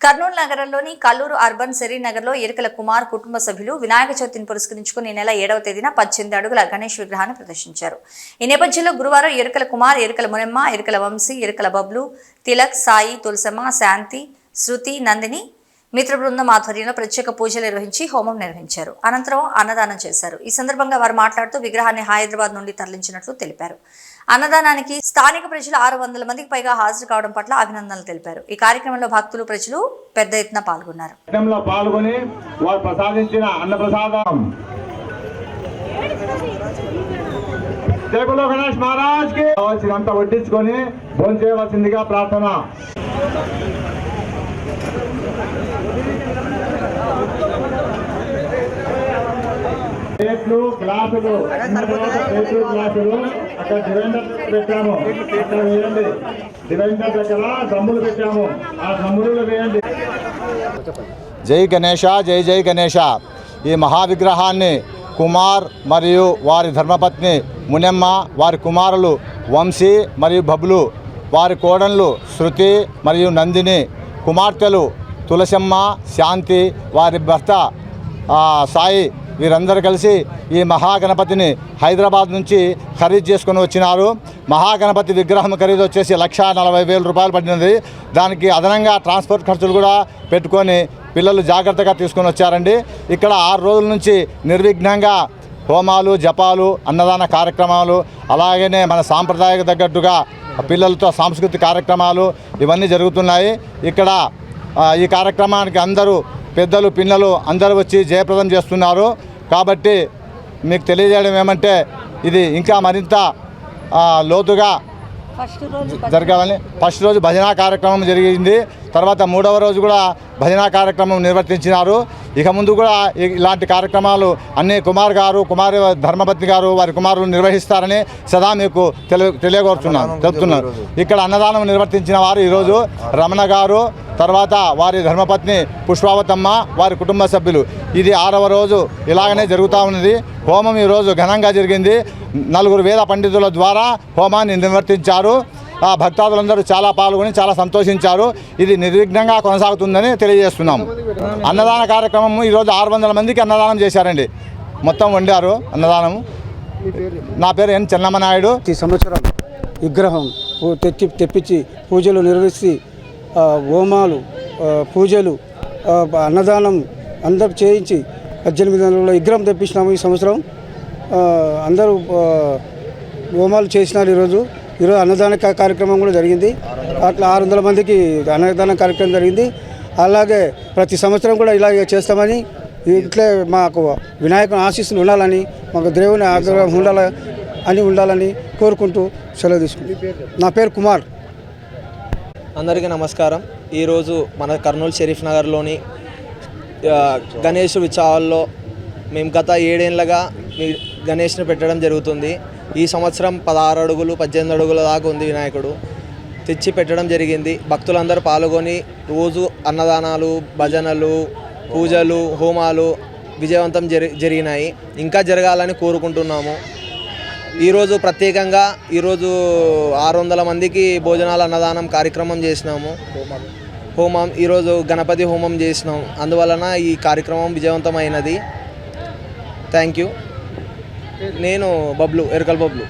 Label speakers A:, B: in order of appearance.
A: కర్నూలు నగరంలోని కల్లూరు అర్బన్ సెరీనగర్లో ఎరుకల కుమార్ కుటుంబ సభ్యులు వినాయక చవితిని పురస్కరించుకుని ఈ నెల ఏడవ తేదీన పద్దెనిమిది అడుగుల గణేష్ విగ్రహాన్ని ప్రదర్శించారు. ఈ నేపథ్యంలో గురువారం ఎరుకల కుమార్ ఎరుకల మునెమ్మ ఎరుకల వంశీ ఎరుకల బబ్లు తిలక్ సాయి తులసమ్మ శాంతి శృతి నందిని మిత్ర బృందం ఆధ్వర్యంలో ప్రత్యేక పూజలు నిర్వహించి హోమం నిర్వహించారు. అనంతరం అన్నదానం చేశారు. ఈ సందర్భంగా వారు మాట్లాడుతూ విగ్రహాన్ని హైదరాబాద్ నుండి తరలించినట్లు తెలిపారు. అన్నదానానికి స్థానిక ప్రజలు ఆరు వందల మందికి పైగా హాజరు కావడం పట్ల అభినందనలు తెలిపారు. ఈ కార్యక్రమంలో భక్తులు ప్రజలు పెద్ద ఎత్తున పాల్గొన్నారు.
B: యజ్ఞంలో పాల్గొని వారు ప్రసాదించిన అన్నప్రసాదం జయకుల గణేష్ మహారాజ్కి కావాల్సినంత వడ్డించుకొని భోజనం చేయవలసిందిగా ప్రార్థన. ప్లేట్లు గ్లాసులు ప్లేట్లు గ్లాసులు అక్కడ డివైండర్ పెట్టాము. అక్కడ వేయండి. డివైండర్ దగ్గర డ్రమ్ములు పెట్టాము. ఆ డ్రమ్ములు వేయండి.
C: జై గణేష జై జై గణేష. ఈ మహావిగ్రహాన్ని కుమార్ మరియు వారి ధర్మపత్ని మునెమ్మ వారి కుమారులు వంశీ మరియు బబ్లు వారి కోడన్లు శృతి మరియు నందిని కుమార్తెలు తులసమ్మ శాంతి వారి భర్త ఆ, సాయి వీరందరూ కలిసి ఈ మహాగణపతిని హైదరాబాద్ నుంచి ఖరీదు చేసుకొని వచ్చినారు. మహాగణపతి విగ్రహం ఖరీదు వచ్చేసి లక్ష నలభై వేల రూపాయలు పడినది. దానికి అదనంగా ట్రాన్స్పోర్ట్ ఖర్చులు కూడా పెట్టుకొని పిల్లలు జాగ్రత్తగా తీసుకొని వచ్చారండి. ఇక్కడ ఆరు రోజుల నుంచి నిర్విఘ్నంగా హోమాలు జపాలు అన్నదాన కార్యక్రమాలు అలాగనే మన సాంప్రదాయకు తగ్గట్టుగా పిల్లలతో సాంస్కృతిక కార్యక్రమాలు ఇవన్నీ జరుగుతున్నాయి. ఇక్కడ ఈ కార్యక్రమానికి అందరూ పెద్దలు పిల్లలు అందరూ వచ్చి జయప్రదం చేస్తున్నారు. కాబట్టి మీకు తెలియజేయడం ఏమంటే ఇది ఇంకా మరింత లోతుగా జరగాలని ఫస్ట్ రోజు భజనా కార్యక్రమం జరిగింది. తర్వాత మూడవ రోజు కూడా భజనా కార్యక్రమం నిర్వర్తించినారు. ఇక ముందు కూడా ఇలాంటి కార్యక్రమాలు అన్ని కుమార్ గారు కుమార్ ధర్మపత్ని గారు వారి కుమారులు నిర్వహిస్తారని సదా మీకు తెలియ తెలియగోరుతున్నాను చెప్తున్నాను ఇక్కడ అన్నదానం నిర్వర్తించిన వారు ఈరోజు రమణ గారు తర్వాత వారి ధర్మపత్ని పుష్పావతమ్మ వారి కుటుంబ సభ్యులు. ఇది ఆరవ రోజు ఇలాగనే జరుగుతూ ఉన్నది. హోమం ఈరోజు ఘనంగా జరిగింది. నలుగురు వేద పండితుల ద్వారా హోమాన్ని నిర్వర్తించారు. ఆ భక్తాదులందరూ చాలా పాల్గొని చాలా సంతోషించారు. ఇది నిర్విఘ్నంగా కొనసాగుతుందని తెలియజేస్తున్నాము అన్నదాన కార్యక్రమం ఈరోజు ఆరు వందల మందికి అన్నదానం చేశారండి. మొత్తం వండారు అన్నదానం నా పేరు ఎన్. చెన్నమ్మ నాయుడు.
D: ప్రతి సంవత్సరం విగ్రహం తెచ్చి తెప్పించి పూజలు నిర్వహించి హోమాలు పూజలు అన్నదానం అందరు చేయించి పద్దెనిమిది వందల విగ్రహం తెప్పించినాము ఈ సంవత్సరం. అందరూ హోమాలు చేసినారు ఈరోజు. ఈరోజు అన్నదాన కార్యక్రమం కూడా జరిగింది. అట్లా ఆరు వందల మందికి అన్నదాన కార్యక్రమం జరిగింది. అలాగే ప్రతి సంవత్సరం కూడా ఇలాగే చేస్తామని ఇట్లే మాకు వినాయకుని ఆశీస్సులు ఉండాలని మాకు దేవుని ఆగ్రహం ఉండాలని అని ఉండాలని కోరుకుంటూ సెలవు తీసుకుంటాం నా పేరు కుమార్.
E: అందరికీ నమస్కారం. ఈరోజు మన కర్నూలు షరీఫ్ నగర్లోని గణేష్ ఉత్సవాల్లో మేము గత ఏడేళ్ళగా గణేష్ని పెట్టడం జరుగుతుంది. ఈ సంవత్సరం పదహారు అడుగులు పద్దెనిమిది అడుగుల దాకా ఉంది వినాయకుడు. తెచ్చి పెట్టడం జరిగింది. భక్తులందరూ పాల్గొని రోజు అన్నదానాలు భజనలు పూజలు హోమాలు విజయవంతం జరి జరిగినాయి. ఇంకా జరగాలని కోరుకుంటున్నాము. ఈరోజు ప్రత్యేకంగా ఈరోజు ఆరు వందల మందికి భోజనాల అన్నదానం కార్యక్రమం చేసినాము. హోమం ఈరోజు గణపతి హోమం చేసినాం. అందువలన ఈ కార్యక్రమం విజయవంతమైనది. థ్యాంక్ యూ నేను బబ్లు ఎరకల్ బబ్లు.